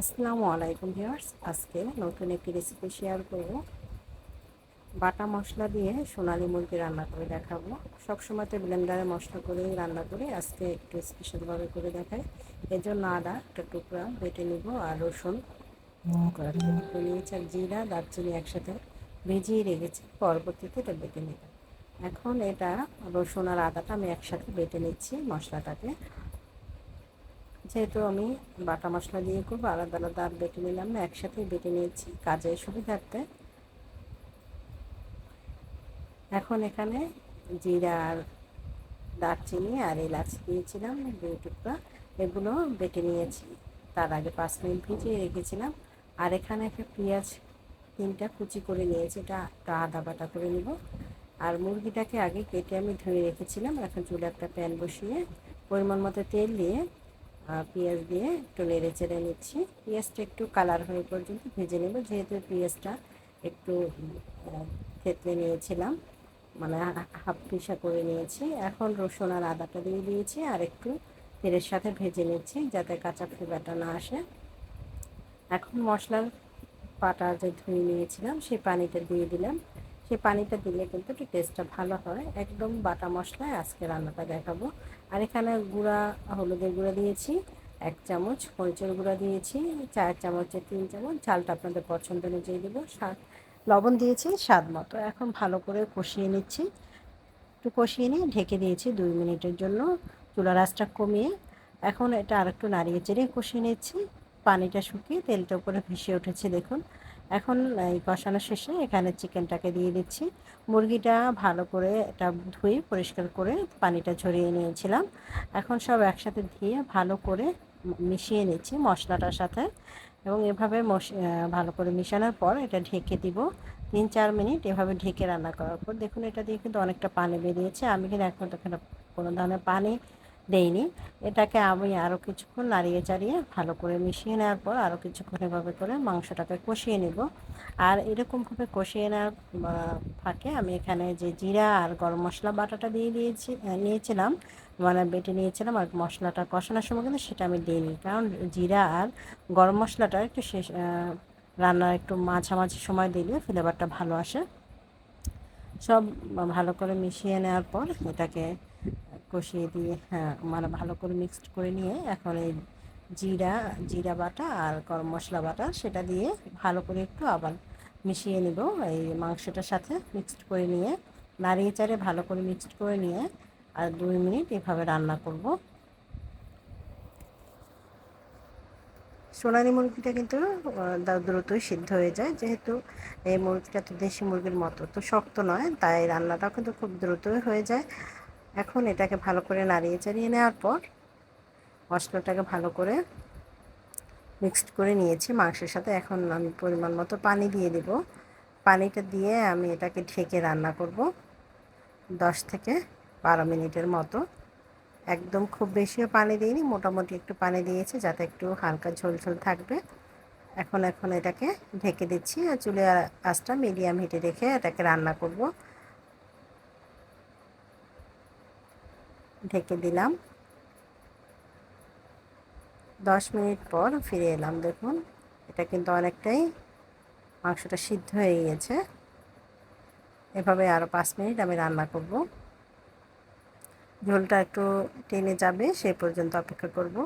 আসসালামু আলাইকুম ভিউয়ার্স। আজকে নতুন একটি রেসিপি শেয়ার করব। বাটা মশলা দিয়ে সোনালি মুরগি রান্না করে দেখাবো। সবসময় তো ব্লেন্ডারে মশলা করেই রান্না করি আজকে একটু স্পেশালভাবে করে দেখাই। এর জন্য আদা একটা টুকরা বেটে নিব আর রসুন। নিয়েছি আর জিরা দারচিনি একসাথে ভিজিয়ে রেখেছি পরবর্তীতে এটা বেটে নেব। এখন এটা রসুন আর আদাটা আমি একসাথে বেটে নিচ্ছি মশলাটাকে। যেহেতু আমি বাটা মশলা দিয়ে করব, আলাদা আলাদা আর বেটে নিলাম। না একসাথেই বেটে নিয়েছি কাজে সুবিধার্থে। এখন এখানে জিরা আর দারচিনি আর এলাচ দিয়েছিলাম, দুই টুকরা। এগুলো বেটে নিয়েছি। তার আগে পাঁচ মিনিট ভিজিয়ে রেখেছিলাম। আর এখানে একটা পেঁয়াজ তিনটা কুচি করে নিয়েছি, এটা একটা আদা বাটা করে নিব। আর মুরগিটাকে আগে কেটে আমি ধুয়ে রেখেছিলাম। এখন চুলে একটা প্যান বসিয়ে পরিমাণ মতো তেল দিয়ে পেঁয়াজ দিয়ে একটু নেড়ে চেড়ে নিচ্ছি। পেঁয়াজটা একটু কালার হয়ে পর্যন্ত ভেজে নেব, যেহেতু পেঁয়াজটা একটু থেতলে নিয়েছিলাম মানে হাফ পিসা করে নিয়েছি। এখন রসুন আর আদাটা দিয়ে দিয়েছি আর একটু তেলের সাথে ভেজে নিচ্ছি যাতে কাঁচা ফ্লেভারটা না আসে। এখন মশলার পাটা যে ধুয়ে নিয়েছিলাম, সেই পানিটা দিয়ে দিলাম। সেই পানিটা দিলে কিন্তু একটু টেস্টটা ভালো হয়। একদম বাটা মশলায় আজকে রান্নাটা দেখাবো। আর এখানে গুঁড়া, হলুদের গুঁড়া দিয়েছি, এক চামচ, মরিচের গুঁড়া দিয়েছি, চার চামচের তিন চামচ, ঝালটা আপনাদের পছন্দ অনুযায়ী দেবো। স্বাদ, লবণ দিয়েছি স্বাদ মতো। এখন ভালো করে কষিয়ে নিচ্ছি। একটু কষিয়ে নিয়ে ঢেকে দিয়েছি দুই মিনিটের জন্য। চুলার আঁচটা কমিয়ে এখন এটা আরেকটু নাড়িয়ে চেড়ে কষিয়ে নিচ্ছি। পানিটা শুকিয়ে তেলটা উপরে ভেসে উঠেছে, দেখুন। এখন এই কষানো শেষে এখানে চিকেনটাকে দিয়ে দিচ্ছি। মুরগিটা ভালো করে এটা ধুয়ে পরিষ্কার করে পানিটা ঝরিয়ে নিয়েছিলাম। এখন সব একসাথে ধুয়ে ভালো করে মিশিয়ে নিচ্ছি মশলাটার সাথে এবং এভাবে ভালো করে মিশানোর পর এটা ঢেকে দিব। তিন চার মিনিট এভাবে ঢেকে রান্না করার পর দেখুন এটা দিয়ে কিন্তু অনেকটা পানি বেরিয়েছে। আমি কিন্তু এখন এখানে কোনো ধরনের পানি দেইনি। এটাকে আমি আরও কিছুক্ষণ নাড়িয়ে চাড়িয়ে ভালো করে মিশিয়ে নেওয়ার পর আরও কিছুক্ষণ এভাবে করে মাংসটাকে কষিয়ে নেব। আর এরকমভাবে কষিয়ে নেওয়ার ফাঁকে আমি এখানে যে জিরা আর গরম মশলা বাটাটা দিয়ে দিয়েছি নিয়েছিলাম মানে বেটে নিয়েছিলাম আর মশলাটা কষানোর সময় কিন্তু সেটা আমি দিইনি। কারণ জিরা আর গরম মশলাটা একটু শেষ রান্নার একটু মাঝামাঝি সময় দিলে ফ্লেভারটা ভালো আসে। সব ভালো করে মিশিয়ে নেওয়ার পর এটাকে কষিয়ে দিয়ে হ্যাঁ মানে ভালো করে মিক্সড করে নিয়ে এখন এই জিরা জিরা বাটা আর গরম মশলা বাটা সেটা দিয়ে ভালো করে একটু আবার মিশিয়ে নিব। এই মাংসটার সাথে মিক্সড করে নিয়ে, নাড়িয়ে চাড়ে ভালো করে মিক্সড করে নিয়ে আর দুই মিনিট এভাবে রান্না করব। সোনালি মুরগিটা কিন্তু দ্রুতই সিদ্ধ হয়ে যায়। যেহেতু এই মুরগিটা তো দেশি মুরগির মতো, তো শক্ত নয়, তাই রান্নাটাও কিন্তু খুব দ্রুতই হয়ে যায়। এখন এটাকে ভালো করে নাড়িয়ে চাড়িয়ে নেওয়ার পর মশলাটাকে ভালো করে মিক্সড করে নিয়েছি মাংসের সাথে। এখন আমি পরিমাণ মতো পানি দিয়ে দেব। পানিটা দিয়ে আমি এটাকে ঢেকে রান্না করব দশ থেকে বারো মিনিটের মতো। একদম খুব বেশিও পানি দিইনি, মোটামুটি একটু পানি দিয়েছি যাতে একটু হালকা ঝোল ঝোল থাকবে। এখন এখন এটাকে ঢেকে দিচ্ছি আর চুলে আঁচটা মিডিয়াম হিটে রেখে এটাকে রান্না করব। ঢেকে দিলাম। দশ মিনিট পর ফিরে এলাম, দেখুন। এটা কিন্তু অনেকটাই মাংসটা সিদ্ধ হয়ে গিয়েছে। এভাবে আরও পাঁচ মিনিট আমি রান্না করব। ঝোলটা একটু টেনে যাবে সেই পর্যন্ত অপেক্ষা করব।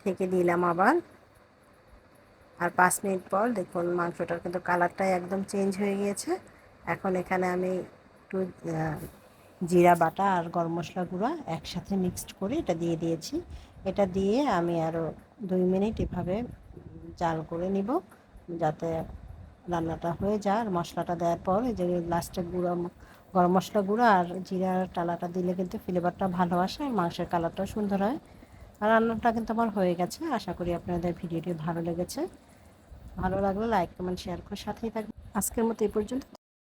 ঢেকে দিলাম আবার। আর পাঁচ মিনিট পর দেখুন মাংসটার কিন্তু কালারটাই একদম চেঞ্জ হয়ে গিয়েছে। এখন এখানে আমি একটু জিরা বাটা আর গরম মশলা গুঁড়া একসাথে মিক্সড করে এটা দিয়ে দিয়েছি। এটা দিয়ে আমি আরও দুই মিনিট এভাবে জাল করে নিব যাতে রান্নাটা হয়ে যায়। আর মশলাটা দেওয়ার পর এই যে লাস্টে গুঁড়ো, গরম মশলা গুঁড়ো আর জিরার টালাটা দিলে কিন্তু ফ্লেভারটা ভালো আসে আর মাংসের কালারটাও সুন্দর হয়। আর রান্নাটা কিন্তু আমার হয়ে গেছে। আশা করি আপনাদের ভিডিওটি ভালো লেগেছে। ভালো লাগল লাইক কমেন্ট শেয়ার করে সাথেই থাকবে আজকের মতো এই পর্যন্ত।